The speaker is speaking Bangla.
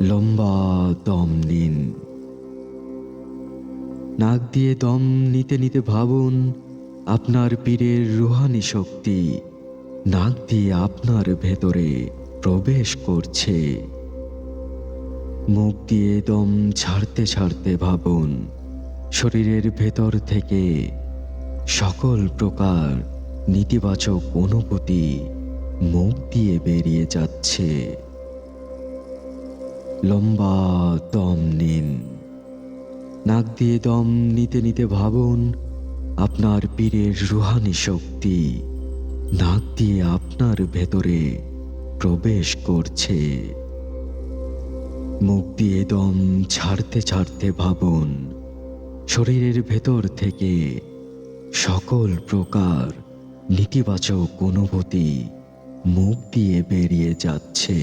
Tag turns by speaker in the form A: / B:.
A: লম্বা দম নিন। নাক দিয়ে দম নিতে নিতে ভাবুন, আপনার পীরের রুহানি শক্তি নাক দিয়ে আপনার ভেতরে প্রবেশ করছে। মুখ দিয়ে দম ছাড়তে ছাড়তে ভাবুন, শরীরের ভেতর থেকে সকল প্রকার নেতিবাচক অনুভূতি মুখ দিয়ে বেরিয়ে যাচ্ছে। লম্বা দম নিন। নাক দিয়ে দম নিতে নিতে ভাবুন, আপনার পীরের রুহানি শক্তি নাক দিয়ে আপনার ভেতরে প্রবেশ করছে। মুখ দিয়ে দম ছাড়তে ছাড়তে ভাবুন, শরীরের ভেতর থেকে সকল প্রকার নেতিবাচক অনুভূতি মুখ দিয়ে বেরিয়ে যাচ্ছে।